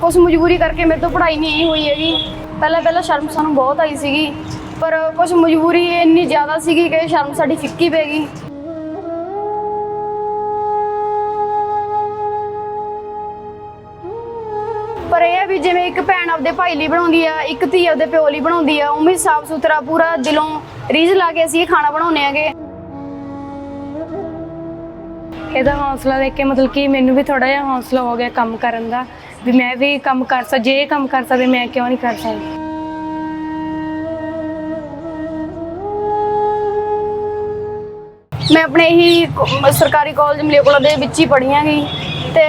ਕੁਝ ਮਜਬੂਰੀ ਕਰਕੇ ਮੇਰੇ ਤੋਂ ਪੜ੍ਹਾਈ ਨਹੀਂ ਹੋਈ ਹੈਗੀ। ਪਹਿਲਾਂ ਪਹਿਲਾਂ ਸ਼ਰਮ ਸਾਨੂੰ ਬਹੁਤ ਆਈ ਸੀਗੀ, ਪਰ ਕੁਝ ਮਜਬੂਰੀ ਇੰਨੀ ਜ਼ਿਆਦਾ ਸੀਗੀ ਕਿ ਸ਼ਰਮ ਸਾਡੀ ਫਿੱਕੀ ਪੈ ਗਈ। ਪਰ ਇਹ ਹੈ ਵੀ ਜਿਵੇਂ ਇੱਕ ਭੈਣ ਆਪਦੇ ਭਾਈ ਲਈ ਬਣਾਉਂਦੀ ਆ, ਇੱਕ ਧੀ ਆਪਦੇ ਪਿਓ ਲਈ ਬਣਾਉਂਦੀ ਆ, ਉਵੇਂ ਸਾਫ਼ ਸੁਥਰਾ ਪੂਰਾ ਦਿਲੋਂ ਰੀਝ ਲਾ ਕੇ ਅਸੀਂ ਇਹ ਖਾਣਾ ਬਣਾਉਂਦੇ ਆਗੇ ਇਹਦਾ ਹੌਸਲਾ ਦੇਖ ਕੇ ਮਤਲਬ ਕਿ ਮੈਨੂੰ ਵੀ ਥੋੜਾ ਜਿਹਾ ਹੌਸਲਾ ਹੋ ਗਿਆ ਕੰਮ ਕਰਨ ਦਾ। ਵੀ ਮੈਂ ਵੀ ਕੰਮ ਕਰ ਸਕ ਜੇ ਇਹ ਕੰਮ ਕਰ ਸਕਦੇ ਮੈਂ ਕਿਉਂ ਨਹੀਂ ਕਰ ਸਕਦੀ? ਮੈਂ ਆਪਣੇ ਹੀ ਕ- ਸਰਕਾਰੀ ਕਾਲਜ ਮਲੇਕੋਲਾ ਦੇ ਵਿੱਚ ਹੀ ਪੜ੍ਹੀ ਆਂਗੀ ਤੇ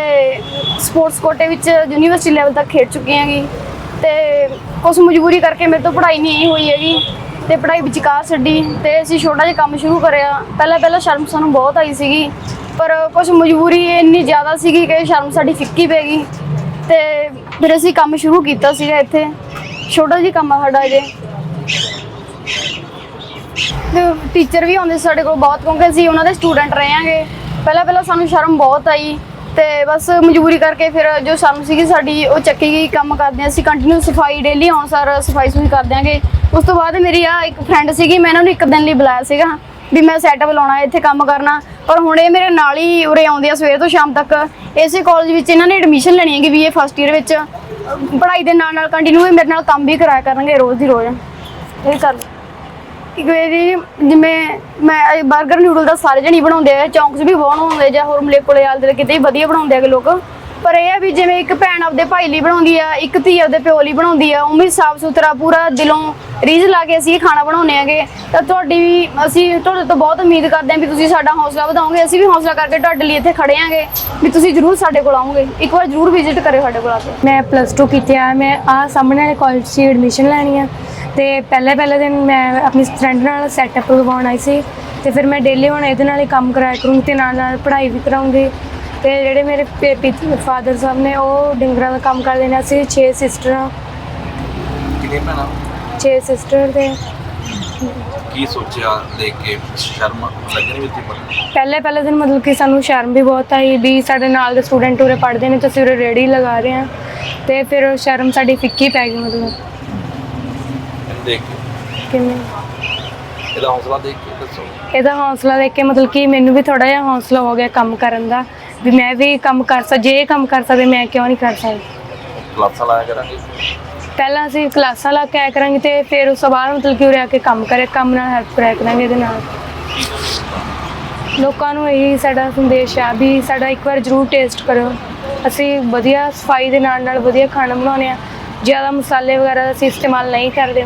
ਸਪੋਰਟਸ ਕੋਟੇ ਵਿੱਚ ਯੂਨੀਵਰਸਿਟੀ ਲੈਵਲ ਤੱਕ ਖੇਡ ਚੁੱਕੀ ਆਂਗੀ ਤੇ ਕੁਛ ਮਜਬੂਰੀ ਕਰਕੇ ਮੇਰੇ ਤੋਂ ਪੜ੍ਹਾਈ ਨਹੀਂ ਹੋਈ ਹੈਗੀ। ਤੇ ਪੜ੍ਹਾਈ ਵਿੱਚ ਕਾਰ ਛੱਡੀ। ਤੇ ਅਸੀਂ ਛੋਟਾ ਜਿਹਾ ਕੰਮ ਸ਼ੁਰੂ ਕਰਿਆ। ਪਹਿਲਾਂ ਪਹਿਲਾਂ ਸ਼ਰਮ ਸਾਨੂੰ ਬਹੁਤ ਆਈ ਸੀਗੀ। ਪਰ ਕੁਝ ਮਜਬੂਰੀ ਇੰਨੀ ਜ਼ਿਆਦਾ ਸੀਗੀ ਕਿ ਸ਼ਰਮ ਸਾਡੀ ਫਿੱਕੀ ਪੈ ਗਈ। ਤੇ ਫਿਰ ਅਸੀਂ ਕੰਮ ਸ਼ੁਰੂ ਕੀਤਾ ਸੀਗਾ ਇੱਥੇ। ਛੋਟਾ ਜਿਹਾ ਕੰਮ ਆ ਸਾਡਾ ਜੇ ਤੇ ਟੀਚਰ ਵੀ ਆਉਂਦੇ ਸੀ ਸਾਡੇ ਕੋਲ ਬਹੁਤ, ਕਿਉਂਕਿ ਅਸੀਂ ਉਹਨਾਂ ਦੇ ਸਟੂਡੈਂਟ ਰਹੇ ਆਂਗੇ ਪਹਿਲਾਂ ਪਹਿਲਾਂ ਸਾਨੂੰ ਸ਼ਰਮ ਬਹੁਤ ਆਈ ਤੇ ਬਸ ਮਜਬੂਰੀ ਕਰਕੇ ਫਿਰ ਜੋ ਸਾਨੂੰ ਸੀਗੀ ਸਾਡੀ, ਉਹ ਚੱਕੀ ਗਈ, ਕੰਮ ਕਰਦੇ ਹਾਂ ਅਸੀਂ ਕੰਟੀਨਿਊ ਸਫ਼ਾਈ ਡੇਲੀ ਆਉਣ ਸਾਰ ਸਫ਼ਾਈ ਸੁਈ ਕਰ ਦਿਆਂਗੇ ਉਸ ਤੋਂ ਬਾਅਦ ਮੇਰੀ ਆ ਇੱਕ ਫਰੈਂਡ ਸੀਗੀ, ਮੈਂ ਇਹਨਾਂ ਨੂੰ ਇੱਕ ਦਿਨ ਲਈ ਬੁਲਾਇਆ ਸੀਗਾ। ਵੀ ਮੈਂ ਸੈਟਅਪ ਲਾਉਣਾ, ਇੱਥੇ ਕੰਮ ਕਰਨਾ। ਪਰ ਹੁਣ ਇਹ ਮੇਰੇ ਨਾਲ ਹੀ ਉਰੇ ਆਉਂਦੇ ਆ ਸਵੇਰ ਤੋਂ ਸ਼ਾਮ ਤੱਕ। ਇਸੇ ਕਾਲਜ ਵਿੱਚ ਇਹਨਾਂ ਨੇ ਐਡਮਿਸ਼ਨ ਲੈਣੀ ਹੈਗੀ ਵੀ ਇਹ ਫਸਟ ਈਅਰ ਵਿੱਚ। ਪੜ੍ਹਾਈ ਦੇ ਨਾਲ ਨਾਲ ਕੰਟੀਨਿਊ ਮੇਰੇ ਨਾਲ ਕੰਮ ਵੀ ਕਰਾਇਆ ਕਰਨਗੇ ਰੋਜ਼ ਦੀ ਰੋਜ਼। ਇਹ ਕਰ ਇੱਕ ਵਾਰੀ ਜਿਵੇਂ ਮੈਂ 버ਗਰ ਨੂਡਲ ਦਾ ਸਾਰੇ ਜਣੀ ਬਣਾਉਂਦੇ ਆ ਚੌਂਕਸ ਵੀ ਬਹੁਤ ਬਣਾਉਂਦੇ ਜਾਂ ਹੋਰ ਮਲੇਕੋਲੇ ਆਲ ਦੇ ਕਿਤੇ ਵੀ ਵਧੀਆ ਬਣਾਉਂਦੇ ਆਗੇ ਲੋਕ। ਪਰ ਇਹ ਆ ਵੀ ਜਿਵੇਂ ਇੱਕ ਭੈਣ ਆਪਦੇ ਭਾਈ ਲਈ ਬਣਾਉਂਦੀ ਆ, ਇੱਕ ਧੀ ਆਪਦੇ ਪਿਓ ਲਈ ਬਣਾਉਂਦੀ ਆ, ਉਵੇਂ ਸਾਫ਼ ਸੁਥਰਾ ਪੂਰਾ ਦਿਲੋਂ ਰੀਝ ਲਾ ਕੇ ਅਸੀਂ ਇਹ ਖਾਣਾ ਬਣਾਉਂਦੇ ਆਗੇ ਤਾਂ ਤੁਹਾਡੀ ਵੀ ਅਸੀਂ ਤੁਹਾਡੇ ਤੋਂ ਬਹੁਤ ਉਮੀਦ ਕਰਦੇ ਹਾਂ ਵੀ ਤੁਸੀਂ ਸਾਡਾ ਹੌਸਲਾ ਵਧਾਓਗੇ। ਅਸੀਂ ਵੀ ਹੌਸਲਾ ਕਰਕੇ ਤੁਹਾਡੇ ਲਈ ਇੱਥੇ ਖੜੇ ਆਂਗੇ ਵੀ ਤੁਸੀਂ ਜ਼ਰੂਰ ਸਾਡੇ ਕੋਲ ਆਓਗੇ। ਇੱਕ ਵਾਰ ਜ਼ਰੂਰ ਵਿਜ਼ਿਟ ਕਰਿਓ ਸਾਡੇ ਕੋਲ ਆ ਕੇ। ਮੈਂ ਪਲੱਸ 2 ਕੀਤੀ ਆ। ਮੈਂ ਆ ਸਾਹਮਣੇ ਵਾਲੇ ਕਾਲਜ 'ਚ ਐਡਮਿਸ਼ਨ ਲੈਣੀ ਆ। ਤੇ ਪਹਿਲੇ ਪਹਿਲੇ ਦਿਨ ਮੈਂ ਆਪਣੀ ਫਰੈਂਡ ਨਾਲ ਸੈਟਅਪ ਲਗਾਉਣ ਆਈ ਸੀ। ਤੇ ਫਿਰ ਮੈਂ ਡੇਲੀ ਹੁਣ ਇਹਦੇ ਨਾਲ ਹੀ ਕੰਮ ਕਰਾਇਆ ਕਰੂੰਗੀ ਤੇ ਨਾਲ ਨਾਲ ਪੜ੍ਹਾਈ ਵੀ ਕਰਾਉਂਗੀ। ਤੇ ਜਿਹੜੇ ਮੇਰੇ ਫਾਦਰ ਸਾਹਿਬ ਨੇ ਉਹ ਡਿੰਗਰਾਂ ਦਾ ਕੰਮ ਕਰਦੇ ਨੇ। ਅਸੀਂ 6 ਸਿਸਟਰਾਂ ਕਿੰਨੇ ਭੈਣਾਂ? 6 ਸਿਸਟਰ ਤੇ। ਕੀ ਸੋਚਿਆ ਦੇਖ ਕੇ? ਸ਼ਰਮ ਲੱਗਣੀ ਵੀ ਪਰ ਪਹਿਲੇ ਪਹਿਲੇ ਦਿਨ ਮਤਲਬ ਕਿ ਸਾਨੂੰ ਸ਼ਰਮ ਵੀ ਬਹੁਤ ਆਈ ਵੀ ਸਾਡੇ ਨਾਲ ਦੇ ਸਟੂਡੈਂਟ ਉਰੇ ਪੜ੍ਹਦੇ ਨੇ ਤੇ ਅਸੀਂ ਉਰੇ ਰੇੜੀ ਲਗਾ ਰਹੇ ਹਾਂ ਤੇ ਫਿਰ ਸ਼ਰਮ ਸਾਡੀ ਫਿੱਕੀ ਪੈ ਗਈ ਮਤਲਬ। ਦੇਖ ਕਿਵੇਂ ਇਹਦਾ ਹੌਸਲਾ ਦੇਖ ਕੇ ਦੱਸੋ। ਇਹਦਾ ਹੌਸਲਾ ਦੇਖ ਕੇ ਮਤਲਬ ਕਿ ਮੈਨੂੰ ਵੀ ਥੋੜਾ ਜਿਹਾ ਹੌਸਲਾ ਹੋ ਗਿਆ ਕੰਮ ਕਰਨ ਦਾ। ਵੀ ਮੈਂ ਵੀ ਕੰਮ ਕਰ ਸਕ ਜੇ ਇਹ ਕੰਮ ਕਰ ਸਕਦੇ ਮੈਂ ਕਿਉਂ ਨਹੀਂ ਕਰ ਸਕਦੀ? ਕਲਾਸਾਂ ਲਾਇਆ ਕਰਾਂਗੇ? ਪਹਿਲਾਂ ਅਸੀਂ ਕਲਾਸਾਂ ਲਾ ਕੇ ਆਇਆ ਕਰਾਂਗੇ ਤੇ ਫਿਰ ਉਸ ਤੋਂ ਬਾਅਦ ਮਤਲਬ ਕਿ ਉਰੇ ਆ ਕੇ ਕੰਮ ਕਰੇ ਕੰਮ ਨਾਲ ਹੈਲਪ ਕਰਿਆ ਕਰਾਂਗੇ ਇਹਦੇ ਨਾਲ। ਲੋਕਾਂ ਨੂੰ ਇਹੀ ਸਾਡਾ ਸੰਦੇਸ਼ ਆ ਵੀ ਸਾਡਾ ਇੱਕ ਵਾਰ ਜ਼ਰੂਰ ਟੇਸਟ ਕਰੋ ਅਸੀਂ ਵਧੀਆ ਸਫ਼ਾਈ ਦੇ ਨਾਲ ਨਾਲ ਵਧੀਆ ਖਾਣਾ ਬਣਾਉਂਦੇ ਆ ਜ਼ਿਆਦਾ ਮਸਾਲੇ ਵਗੈਰਾ ਦਾ ਅਸੀਂ ਇਸਤੇਮਾਲ ਨਹੀਂ ਕਰਦੇ